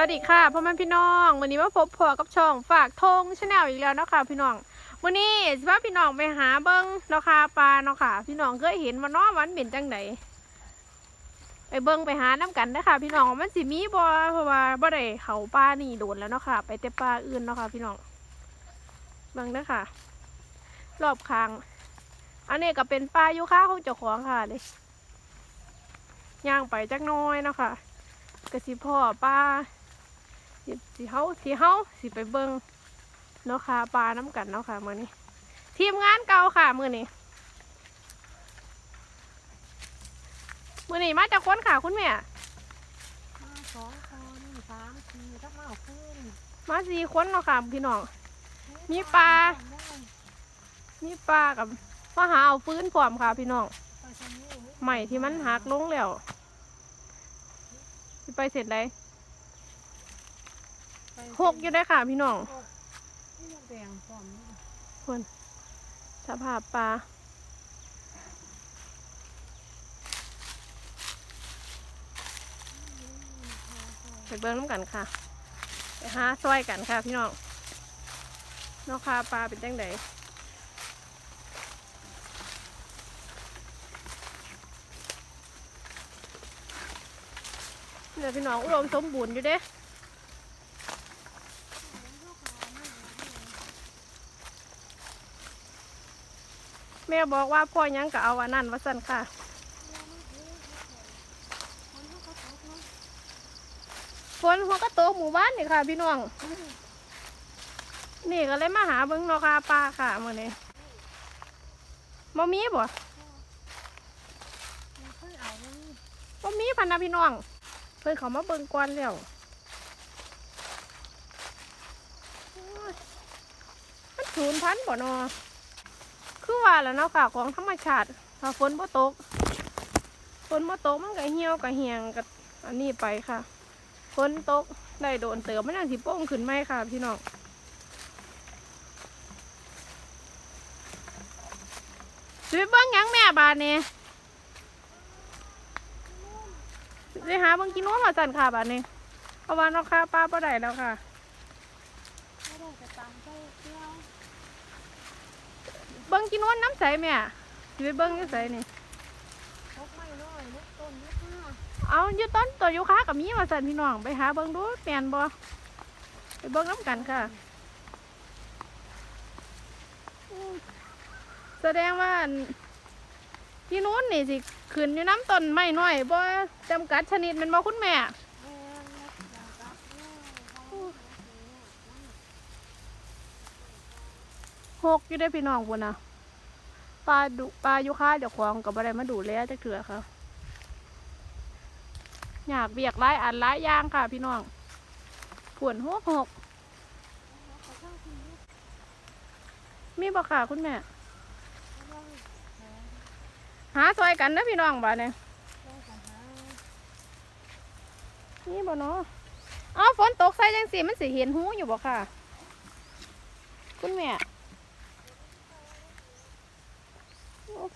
วัสดีค่ะพ่อแม่พี่น้องวันนี้มาพบพอกับช่องฝากธงชาแนลอีกแล้วเนาะค่ะพี่น้องวันนี้สิพาพี่น้องไปหาเบิ้งเนาะค่ะปลาเนาะค่ะ พี่น้องเคยเห็นมาเนาะมันเป็นจังไดไปเบิ้งไปหาน้ำกันนะคะพี่น้องมันสิมีบ่เพราะว่าบ่ได้เขาปลานี่โดนแล้วเนาะค่ะ ไปแต่ปลาอื่นเนาะค่ะพี่น้องเบิ้งเด้อค่ะรอบคางอันนี้ก็เป็นปลายูค่าของเจ้าของค่ะเลยย่างไปจักน้อยเนาะค่ะกระสิพ่อปลา สิสิเฮาสิเฮาสิไปเบิ่งเนาะค่ะปลาน้ำกันเนาะค่ะมื้อนี้ ทีมงานเก่าค่ะมื้อนี้มื้อนี้มาจากคนค่ะคุณแม่มาสองคนสามสี่ถ้ามาเอาขึ้นมาสี่คนเนาะค่ะพี่น้องมีปลา มีปลากับมาหาเอาฟื้นพร้อมค่ะพี่น้องใหม่ที่มันหักลงแล้วสิไปเสร็จเลย หกอยู่ได้ค่ะ พี่น้องนี่ยังแดงพร้อมคนสภาพปลาไปเบิ้งน้ำกันค่ะ ไปหาซอยกันค่ะ พี่น้องนอกคาปลาเป็นจังไดเดี๋ยวพี่น้องอุดมสมบูรณ์อยู่เด้ แม่บอกว่าพ่อยังก็เอาอันนั้นว่าสั่นค่ะฝนหัวก็โตหมู่บ้านนี่ค่ะ พี่น้อง นี่ก็เลยมาหาเบิ้งเนอค่ะปลาค่ะมื่อนี้บ่มีบ่เคยเอาแล้วนี่บ่มีพันนะพี่น้อง เพิ่นเขามาเบิ่งก่อนแล้วมันศูนย์พันบ่เนอ คือว่าแล้วเนาะค่ะของธรรมชาติถ้าฝนบ่ตกฝนบ่ตกมันก็เหี่ยวก็เหี่ยงกับอันนี้ไปค่ะฝนตกได้โดนเติมมันยังสิโป้งขึ้นไหมค่ะ พี่น้องสิไปเบิ่งยังแม่บาดนี่สิไปหาเบิ่งกินนมมาสั่นค่ะบาดนี้เพราะว่าเนาะค่ะป้าบ่ได้แล้วค่ะ ไม่ได้จะตามไปเที่ยว เบิ่งกินนมน้ำใสแม่สิไปเบิ่งอยู่ใสนี่พกไม่น้อยลูกต้นลูกห้าเอาอยู่ต้นตัวยูคากับมีมาสั่นพี่น้องไปหาเบิ่งดูแม่นบ่ไปเบิ่งน้ำกันค่ะ แสดงว่าที่นู้นนี่สิขึ้นอยู่น้ำต้นไม้น้อยบ่จำกัดชนิดมันบ่คุณแม่ แม่นักจังกับแม่เขา หกอยู่ได้พี่น้องพุ่นนะปลาดุปลายุค่าเดี๋ยวควงกับอะไรมาดูแลจักเถื่อค่ะ อยากเบียกไล่อันไล่ย่างค่ะ พี่น้องผวนหกหก มีบ่ค่ะคุณแม่ หาซอยกันนะพี่น้องบ้านเนี่ยนี่บ่เนาะอ้าฝนตกใส่จังสิมันสิเห็นหูอยู่บ่ค่ะ คุณแม่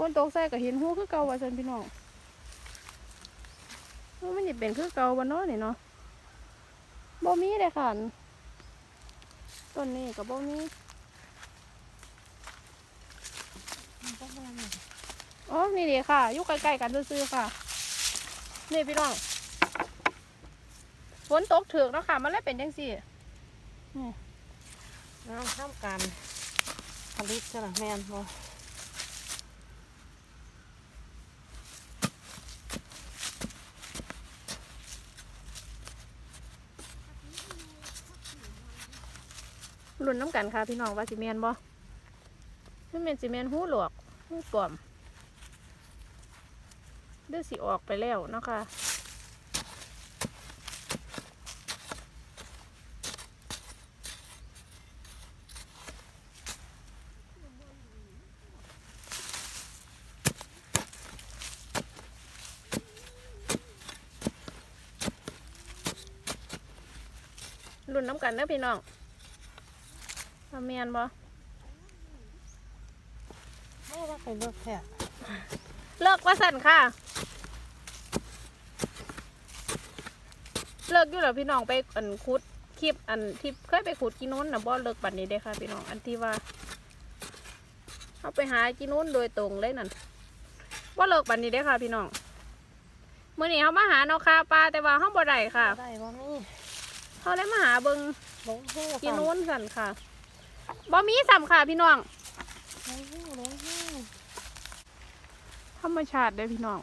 โอ้ฝนตกใส่ก็เห็นหูคือเก่าว่าซั่นพี่น้องโอ้มันจะเป็นคือเก่าบ่เนาะนี่เนาะบ่มีเลยค่ะต้นนี้ก็บ่มีมันก็มาเนี่ยอ๋อนี่เดีค่ะอยู่ใกล้ๆกันซื่อๆค่ะ นี่พี่น้องฝนตกถึกเนาะค่ะ มันเลยเป็นจังซี่น้ำข้ามกันผลิตใช่ไหมแม่นบ่ รุ่นน้ำกันค่ะพี่น้องว่าสิเมียนบ่คือเมนสิเมียนหูหลวกหูปลอมเดือสิออกไปแล้วเนาะคะรุ่นน้ำกันเด้อพี่น้อง ว่าเมียนบ่ไม่ว่าใครเลือกแท้เลิกว่าสั่นค่ะ เลิกอยู่แล้วพี่น้องไปอันขุดคลิปอันที่เคยไปขุดกินนู้นนะบ่เลิกบัดนี้เด้อค่ะพี่น้องอันที่ว่าเอาไปหากินนู้นโดยตรงเลยนั่นว่าเลิกบัดนี้เด้อค่ะ พี่น้องมื้อนี้เขามาหาเนาะค่ะปลาแต่ว่าเขาบ่ได้ค่ะได้บ่มีเขาเลยมาหาเบิงลงหู้กินนู้นสั่นค่ะ บ่มีสัมค่ะพี่น้องลงหู้ลงหู้ธรรมชาติเด้อพี่น้อง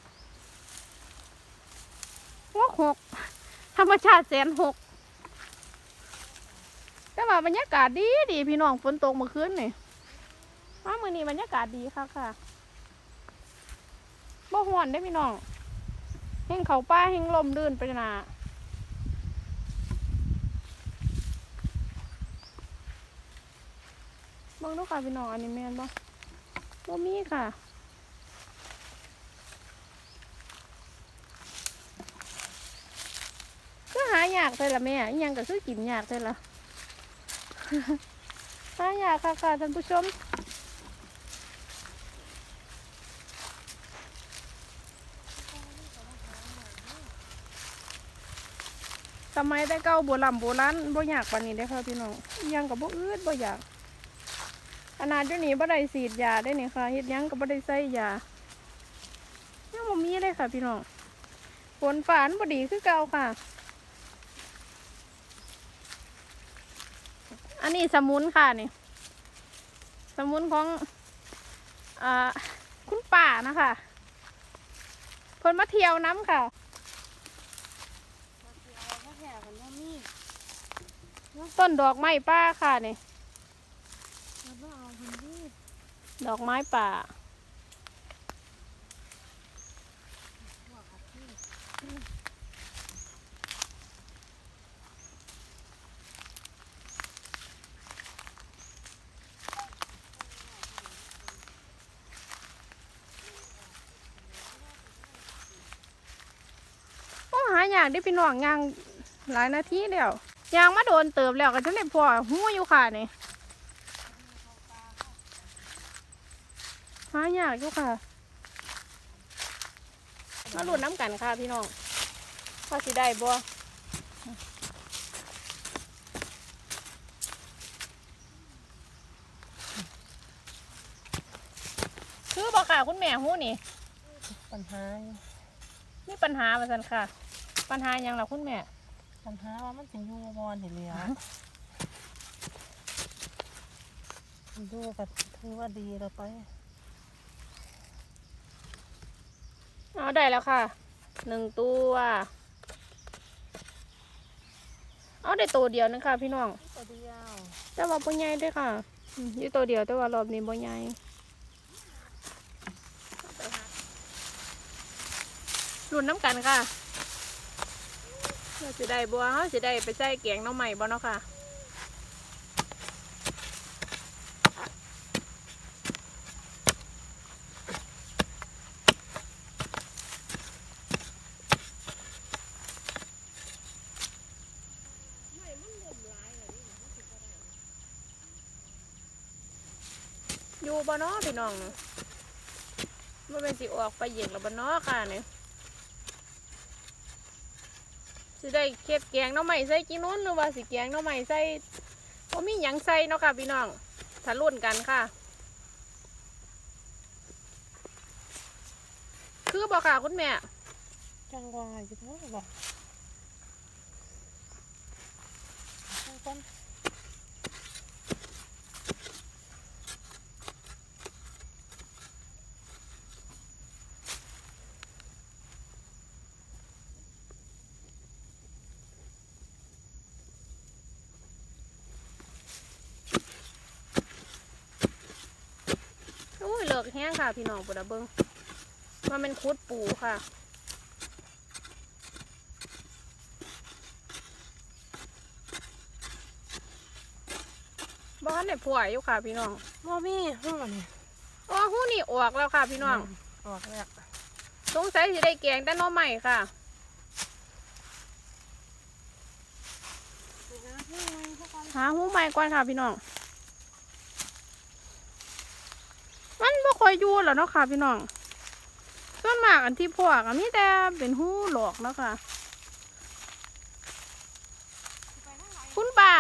หกหกธรรมชาติแสนหกแต่ว่าบรรยากาศดีดีพี่น้องฝนตกเมื่อคืนนี่ว่ามื้อนี้บรรยากาศดีค่ะค่ะบ่ฮ้อนได้พี่น้องแห่งเขาป้าแห่งลมลื่นไปนา เบิ่งดูค่ะพี่น้องอันนี้แม่นบ่บ่มีค่ะก็หายากเลยละแม่ยังก็คือกินยากเลยละหายากค่ะค่ะท่านผู้ชมสมัยแต่เก่าโบราณโบราณบ่อยากปานนี้เด้ค่ะพี่น้องยังกับบ่อืดบ่อยาก ขนาดเดี๋ยวนี้บ่ได้ฉีดยาได้นี่ค่ะเฮ็ดยังก็บ่ได้ใส่ยายังบ่มีเลยค่ะพี่น้องฝนฟ้านบ่ดีคือเก่าค่ะ อันนี้สมุนค่ะนี่สมุนของอ่าคุณป่านะคะเพิ่นมาเที่ยวน้ำค่ะต้นดอกไม้ป่าค่ะนี่ ดอกไม้ป่า โอ้หายากได้พี่น้องยางหลายนาทีแล้วยางมาโดนเติมแล้วก็จะได้พอหู้อยู่ค่ะนี่ายากอยู่ค่ะมาลุ้นน้ำกันค่ะพี่น้องว่าสิได้บ่คือบอกค่ะคุณแม่หูนี่ ปัญหามีปัญหามาสันค่ะ ปัญหาหยังล่ะคุณแม่ ปัญหาว่ามันสิอยู่บ่นี่เหลียวดูก็ถือว่าดีแล้วไป เอาได้แล้วค่ะ หนึ่งตัว เอาได้ตัวเดียวนึงค่ะ พี่น้อง ตัวเดียว แต่ว่าบ่ใหญ่เด้วยค่ะอืมอยู่ตัวเดียวแต่ว่ารอบนี้บ่ใหญ่รุ่นน้ำกันค่ะเราจะได้บัวเขาจะได้ไปใส่แกงหน้องใหม่บ่เนาะค่ะ บ่เนาะพี่น้องมันเป็นสิออกไปเย็นแล้วบ่เนาะค่ะเนี่ยสิได้เก็บแกงน้องใหม่ใส่กินนู้นหรือว่าสิแกงน้องใหม่ใส่บ่มีหยังใส่เนาะค่ะพี่น้องถ้ารุ่นกันค่ะ คือบ่ค่ะคุณแม่ จังหวะอยู่เท่าบ่จังก่อน ห้งค่ะพี่น้องปุดะเบิงมันเป็นคุดปูค่ะบ้านเนี่ยผัวอยู่ค่ะพี่น้องบ่มีหู้นี่อ๋อหูนี่ออกแล้วค่ะพี่น้องออกแล้วสงสัยสิได้แกงแต่หน้อใหม่ค่ะหาหูใหม่ก่อนค่ะพี่น้อง ค่ยยู่แล้วเนาะค่ะ พี่น้อง ส่วนมากอันที่พวกอันนี้แต่เป็นหูหลอกเนาะค่ะ คุณป่า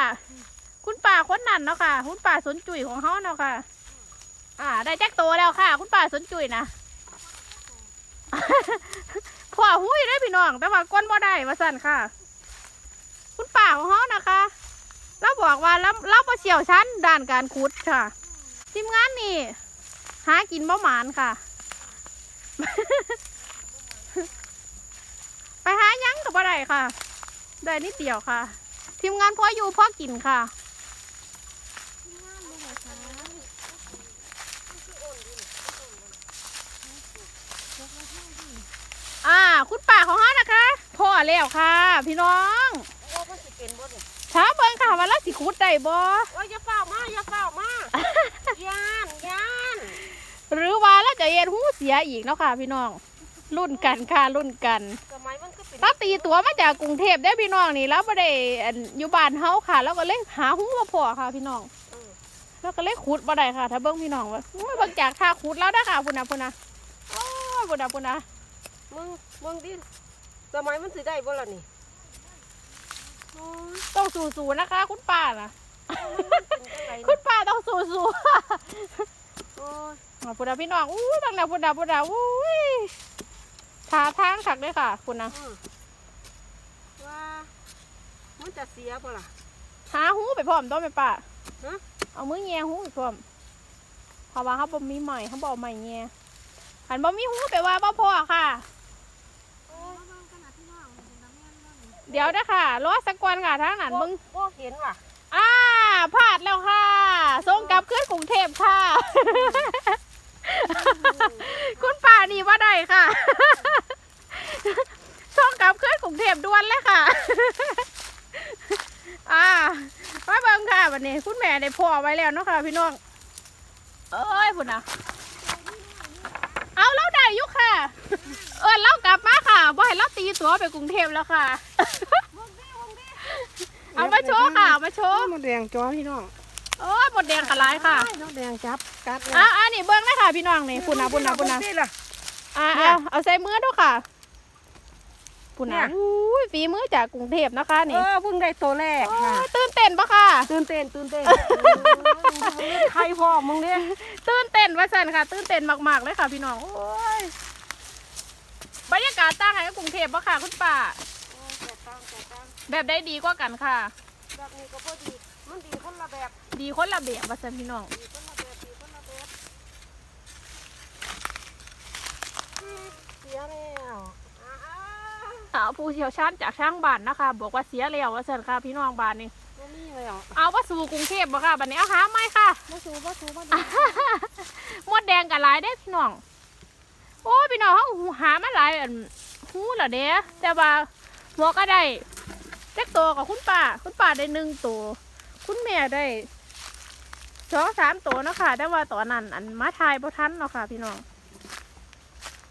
คุณป่าคนนั่นเนาะค่ะ คุณป่าสนจุ๋ยของเขาเนาะค่ะ อ่า ได้แจ็คโตแล้วค่ะ คุณป่าสนจุ๋ยนะพ่อหุ้ยได้พี่น้อง แต่ว่าก้นบ่ได้มาสั่นค่ะ คุณป่าของเขานะคะแล้วบอกว่าแล้วเราบ่เฉียวชั้นด้านการขุดค่ะทีมงานนี่ หากินบ่หมานค่ะ ไปหาหยังกับบ่ได้ค่ะ ได้นิดเดียวค่ะ ทีมงานพ่ออยู่พ่อกินค่ะอ่า คุณป่าของเขานะคะ พ่อแล้วค่ะ พี่น้องโอ้มันสิเป็นบ่เนี่ยช้าเบิ่งค่ะว่าเราสิขุดได้บ่โอ้ยอย่าเฝ้ามาอย่าเฝ้ามาย่านย่าน หรือว่าเราจะเย็นหูเสียอีกเนาะค่ะ พี่น้องรุ่นกันค่ะรุ่นกันสมัยมันก็เป็นเราตีตัวมาจากกรุงเทพได้อพี่น้องนี่แล้วไม่ได้อันอยู่บ้านเฮาค่ะแล้วก็เลยหาหูมาพอค่ะพี่น้องเออแล้วก็เลยขุดบ่ได้ค่ะ ถ้าเบิ่งพี่น้องว่าอุ้ยเบิ่งจากท่าขุดแล้วได้อค่ะพุ่นน่ะพุ่นน่ะโอ้ยพุ่นน่ะพุ่นน่ะมึงมึงดิสมัยมันสิได้บ่ล่ะนี่โอ้ยต้องสู้ๆนะคะ คุณป้าน่ะมันเป็นจังไดคุนี่ณป้าต้องสู้ๆ โอ้ยอะพุ่นน่ะพี่น้องอู้ตั้งแต่พุ่นน่ะพุ่นน่ะอุ้ยท่าทางคักเลยค่ะพุ่นน่ะอืมว่ามันจะเสียบ่ล่ะ หาหูไปพร้อมต้องไหมป้าฮะ เอามือแง่หูไปพร้อมเพราะว่าเขาบ่มีใหม่เขาบเอกใหม่แง่หันบ่มีหูไปว่าบ่พอค่ะ โอ้ยเดี๋ยวนะค่ะรอสักวันค่ะทางนั้นมึงบ่เห็นว่ะอ่า พลาดแล้วค่ะส่งกลับขึ้นกรุงเทพค่ะ คุณป่านี่ว่าได้ค่ะส่งกลับขึ้นกรุงเทพด่วนเลยค่ะ อ่ามาเบิ่งค่ะวันนี้ คุณแม่ได้พ่อไว้แล้วเนาะค่ะ พี่น้อง เอ้ยพุ่นนะเอาเราได้อยุค่ะ เออเรากลับมาค่ะบ่ให้เราตีตัวไปกรุงเทพแล้วค่ะ เอามาโชว์ค่ะเอามา โชว์มันแดงจอพี่น้องโอ้ยหมดแดงกระไรค่ะน้องแดงจับกัดอะอะนี่เบิ้งเลยค่ะพี่น้องนี่ปุ่นนะปุ่นนะปุ่นนะนี่ล่ะอะเนี่ยเอาเอาใส่มือดูค่ะปุ่นเนี่นะยอุ้ยฝีมือจากกรุงเทพนะคะเอนี่อเพิ่งได้ตัวแรกโอ้ค่ะยตื่นเต้นปะค่ะตื่นเต้นตื่นเต้นใครพ่อมึงเนี่ยตื่นเต้นว่าสันค่ะ ตื่นเต้นมากๆเลยค่ะ พี่น้องโอ้ยบรรยากาศต่างกันกับกรุงเทพปะค่ะคุณป้าแต่ตังแต่ตังแบบได้ดีกว่ากันค่ะ แบบนี้ก็พอดี มันดีคนละแบบดีคนละแบบว่าสันพี่น้องดีคนละแบบดีคนละแบบอืมเสียแล้วอ้าวเอาผู้เชี่ยวชาญจากช่างบ้านนะคะ บอกว่าเสียแล้วว่าสันค่ะพี่น้องบ้านนี่บ่มีแล้วเอาว่าสู่กรุงเทพบ่ค่ะบัดนี้เอาหาไม่ค่ะบ่สูบ่สูบ่ดีมดแดงกับหลายได้พี่น้อง โอ้ยพี่น้องเขาหามาหลายอันหูเหรอเด้แต่ว่าหัวก็ได้เจ็กตัวกับคุณป้า คุณป้าได้หนึ่งตัว คุณแม่ได้สองสามตัวเนาะค่ะ แต่ว่าตอนนั้นอันมาทายบ่ทันเนาะค่ะ พี่น้อง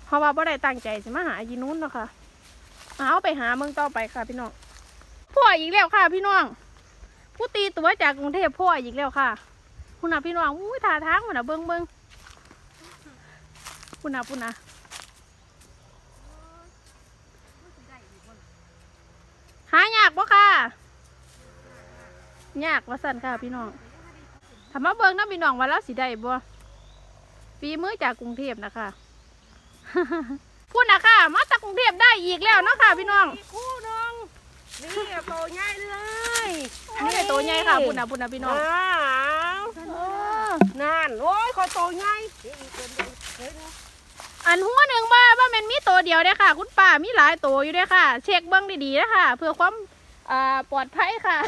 เพราะว่าบ่ได้ตั้งใจสิมาหายีนู้นเนาะค่ะเอาไปหาเมืองต่อไปค่ะ พี่น้องพ่ออีกแล้วค่ะ พี่น้องผู้ตีตัวจากกรุงเทพพ่ออีกแล้วค่ะ คุณน่ะพี่น้องอุ้ยท่าทางคุณน่ะเบิ้งเบิ้งคุณน่ะคุณน่ะหายากปะค่ะ ยากว่าสั่นค่ะพี่น้องถามมาเบิ้งนะพี่น้องว่าเราสิได้บ่ฝีมือจากกรุงเทพนะคะพูดนะค่ะมาจากกรุงเทพได้อีกแล้วเนาะค่ะ พี่น้องอีกคู่หนึงนี่โตใหญ่เลยนี่ไงตัวใหญ่ค่ะพูดนะพูดนะพี่น้องอ้าวเออนั่นโอ้ยคอยโตใหญ่เดี๋ยวอีกเดือนเดียวเดี๋ยวนะอันหัวหนึ่งว่าว่ามันมีตัวเดียวเด้อค่ะ คุณป้ามีหลายตัวอยู่เด้อค่ะ เช็คเบิ้งดีๆนะคะเพื่อความอ่า ปลอดภัยค่ะ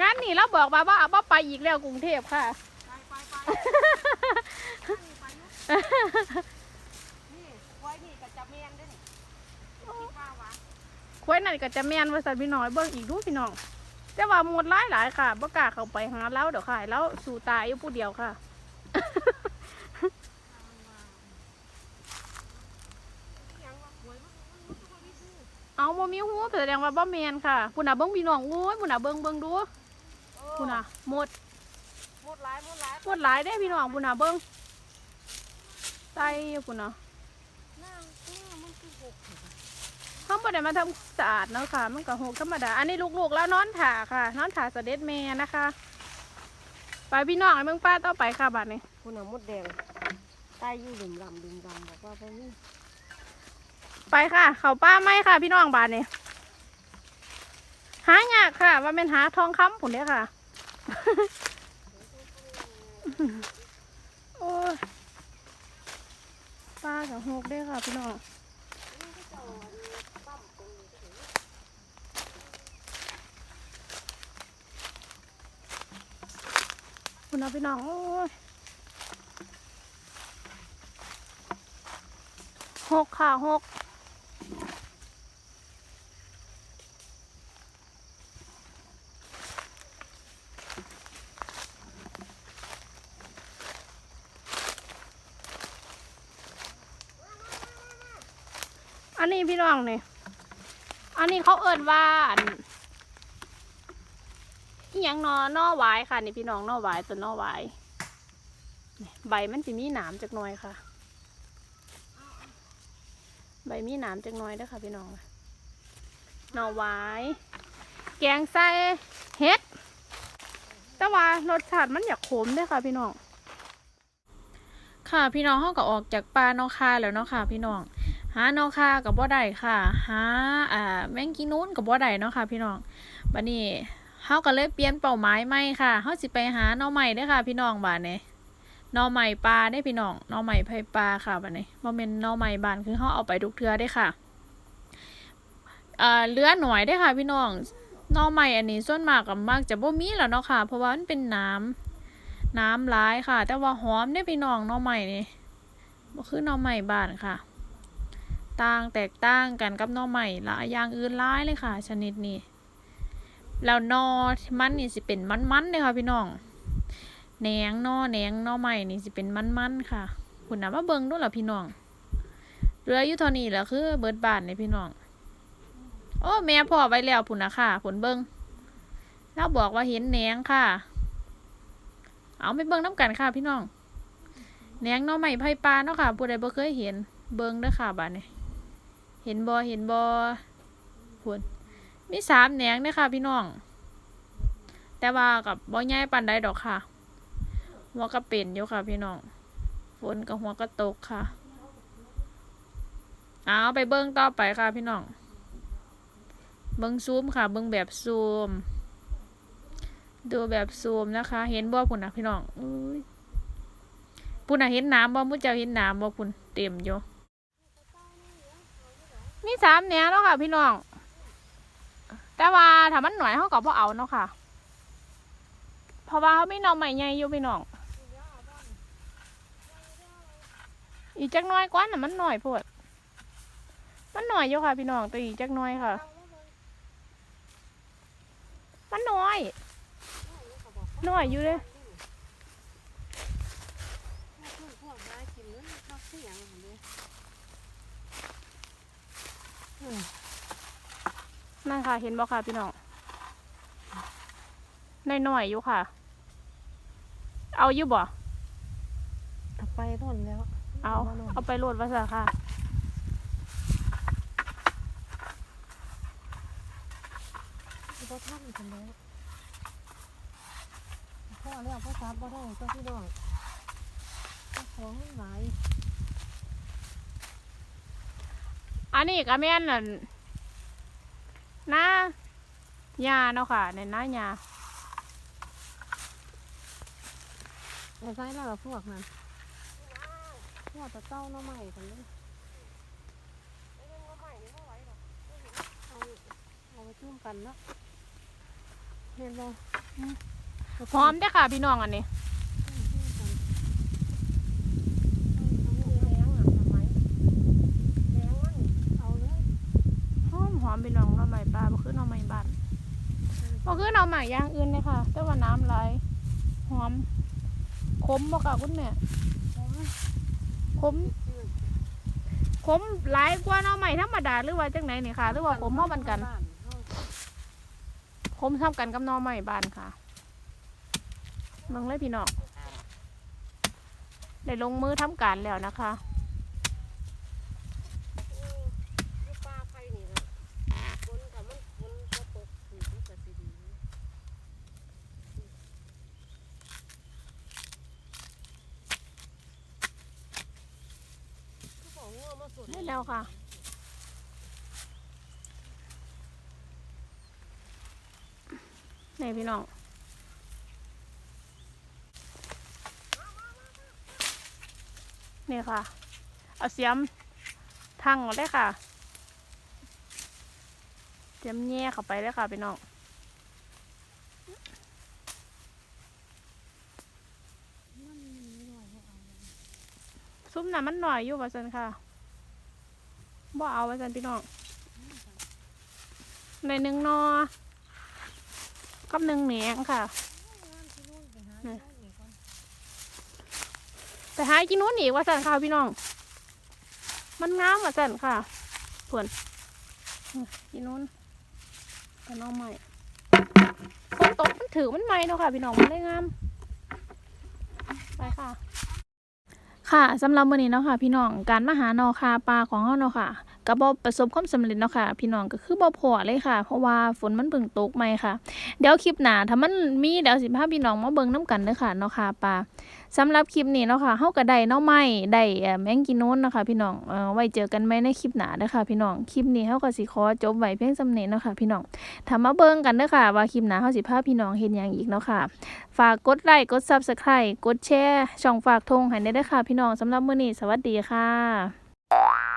งั้นนี่เราบอกมาว่าว่าไปอีกแล้วกรุงเทพค่ะไปไปไปนี่ไว้นี่ก็จะเมียนด้วยนี่คิดว่าหวะควยนั่นก็จะแมนว่าสันพี่น้อยเบิ้งอีกดูพี่น้องแต่ว่าหมดหลายหลายค่ะบ่กล้าเข้าไปหาเล้าเดี๋ยวค่ะแล้วสู่ตายอยู่ผู้เดียวค่ะ ยังว่าหวยมันมันมันก็บ่มีคู่ เอาโมมีหูแสดงว่าบ่แมนค่ะพุ่นน่ะเบิ้งพี่น้องโอ้ยพุ่นน่ะเบิ้งเบิ้งดูเออพุ่นน่ะหมดหมดหลายหมดหลายหมดหลายได้อพี่น้องพุ่นน่ะเบิ้งใส่พุ่นน่ะหน้าหน้ามันคือหกเขาบ่ได้มาทำสะอาดเนาะค่ะ มันก็หกธรรมดา อันนี้ลูกๆแล้วนอนถาค่ะ นอนถาเสด็จแม่นะคะ ไปพี่น้องไอ้เมืองป้าต่อไปค่ะบัดนี้คุณเอามดแดงใต้อยู่หลุมลำหลุมลำบอกว่าไปนี่ ไปค่ะ เขาป้าไม่ค่ะ พี่น้องบาทนี่หายากค่ะ ว่าเป็นหาทองคำผุนเด้อค่ะ โอ้ยป้ากับหกเด้ค่ะ พี่น้องคุณเอาพี่น้อง โอ้ยหกค่ะหก อันนี้พี่น้องนี่อันนี้เขาเอิ้นว่าอันอหยังนอนอวายค่ะ นี่พี่น้องนอวายตัวนอวายใบมันจะมีหนามจักน่อยค่ะ ใบมีหนามจักน่อยด้อค่ะ พี่น้องนอวายแกงใส่เห็ดแต่ว่ารสชาติมันอยากขมด้อค่ะ พี่น้องค่ะพี่น้องเขาก็ออกจากป่านอคาแล้วเนาะค่ะ พี่น้อง หานอคากับบ่ได้ค่ะหาอ่าแมงกีนูนกับบ่ได้เนาะค่ะพี่น้องบัดนี้เฮาก็เลยเปลี่ยนเป้าหมายใหม่ค่ะเฮาสิไปหาหน่อใหม่เด้อค่ะ พี่น้องบ้านนี้หน่อใหม่ปลาได้พี่น้องหน่อใหม่ไผปลาค่ะบัดนี้บ่แม่นหน่อใหม่บานคือเฮาเอาไปทุกเทื่อได้ค่ะอ่าเลือหน่อยได้ค่ะ พี่น้องหน่อใหม่อันนี้ส่วนมากก็มักจะบ่มีแล้วเนาะค่ะ เพราะว่ามันเป็นน้ำน้ำร้ายค่ะ แต่ว่าหอมได้พี่น้องหน่อใหม่นี่บ่คือหน่อใหม่บานค่ะ ต่างแตกต่างกันกับนอใหม่ลายอย่างอื่นหลายเลยค่ะ ชนิดนี้ แล้วนอมันนี่สิเป็นมันๆเลยค่ะพี่น้องแหนงนอแหนงนอใหม่นี่สิเป็นมันๆค่ะคุณนะมาเบิงดูล่ะพี่น้องเรืออยู่ท่านี้แหละคือ เบิดบานเลยพี่น้อง โอ้แม่พ่อไว้แล้วพุ่นนะค่ะผลเบิงแล้วบอกว่าเห็นแหนงค่ะ เอาไปเบิงน้ำกันค่ะพี่น้องแหนงนอใหม่ไผ่ปลาเนาะค่ะผู้ใดบ่เคยเห็นเบิงเด้อค่ะบาดนี้ เห็นบอเห็นบอพวนมีสามแหนงเด้ค่ะพี่น้อง แต่ว่ากับบอใหญ่ปันใดดอกค่ะ หัวก็เป็นอยู่ค่ะพี่น้อง ฝนกับหัวก็ตกค่ะ เอาไปเบิ้งต่อไปค่ะพี่น้อง เบิ้งซูมค่ะ เบิ้งแบบซูม ดูแบบซูมนะคะ เห็นบ่พุ่นนะพี่น้องอุ้ยพุ่นนะเห็นน้ำบ่มุ้เจ้าเห็นน้ำบ่พุ่นเต็มอยู่ มีสามแนวแล้วค่ะพี่น้อง แต่ว่าถ้ามันหน่อยเขาก็บ่เอาเนาะค่ะ เพราะว่าเขาไม่นอนใหม่ใหญ่อยู่พี่น้อง อีกจักน้อยกว่าน่ะมันหน่อยโพดมันหน่อยอยู่ค่ะพี่น้องแต่อีกจักน้อยค่ะ มันน้อยหน่อยอยู่เลย พวกมากินเนื้อข้าวเสียงของเด้ นั่นค่ะ เห็นบ่ค่ะพี่น้องหน่อยๆอยู่ค่ะ เอาอยู่บ่ เอาไปร่นแล้วเอาเอาไปโหลดภาษาค่ะบ่ทันกันแล้วพ่อแล้วพ่อซับบ่ได้ก็พี่น้องเจ้าของหลาย อันนี้ก็แม่นนั่นหน้ายาเนาะค่ะในหน้ายาเอาใส่แล้วล่ะพวกนั้นพวกตะเต้าหน้อใหม่กันเลยเอาเอาไปจุ่มกันเนาะเห็นบ่พร้อมได้อค่ะพี่น้องอันนี้ ห อมหอมพี่น้องหน่อใหม่ปลาบ่คือหน่อใหม่บ้านบ่คือหน่อใหม่อย่างอื่นเลยค่ะ แต่ว่าน้ำไหลหอมขมบ่ค่ะคุณแม่ขมขมหลายกว่าหน่อใหม่ธรรมดาหรือว่าจังไหนนี่ค่ะหรือว่าขมเท่ากันกันขมเท่ากันกับหน่อใหม่บ้านค่ะมืองเลยพี่น้องได้ลงมือทำการแล้วนะคะ ค่ะ นี่พี่น้องนี่ค่ะ เอาเสียมทางออกได้ค่ะ เสียมแย่เข้าไปเลยค่ะพี่น้องซุ้มน่ะมันหน่อยอยู่ว่าสันค่ะ บ่เอาไว่าสันพี่น้องในหนึ่งนอกับหนึ่งเหนียงค่ะ ไปหากินนู้นอีกว่าสันค่ะพี่น้อง มันงามว่าสันค่ะผวนกินนู้นกับน้องใหม่คนตกมันถือมันใหม่เนาะค่ะ พี่น้องมันได้งาม ไปค่ะ ค่ะสำหรับมื้อนี้เนาะค่ะ พี่น้องการมาหาเนอคาปลาของเฮาเนาะค่ะ ก็บ่ประสบความสำเร็จเนาะค่ะ พี่น้องก็คือบ่พอเลยค่ะ เพราะว่าฝนมันเพิ่งตกใหม่ค่ะ เดี๋ยวคลิปหน้าถ้ามันมีเดี๋ยวสิพาพี่น้องมาเบิ่งนํกันเด้อค่ะเนาะค่ะปลาสำหรับคลิปนี้เนาะค่ะเฮาก็ได้หน่อไม้ได้เอ่อแมงกินโน้นเนาะค่ะพี่น้องเอ่อไว้เจอกันใหม่ในคลิปหน้าเด้อค่ะ พี่น้องคลิปนี้เฮาก็สิขอจบไว้เพียงส่ำนี้เนาะค่ะพี่น้องถ้ามาเบิ่งกันเด้อค่ะ ว่าคลิปหน้าเฮาสิพาพี่น้องเฮ็ดหยังอีกเนาะค่ะ ฝากกดไลค์กด Subscribe กดแชร์ช่องฝากทงให้ได้ด้วยค่ะ พี่น้องสำหรับมื้อนี้สวัสดีค่ะ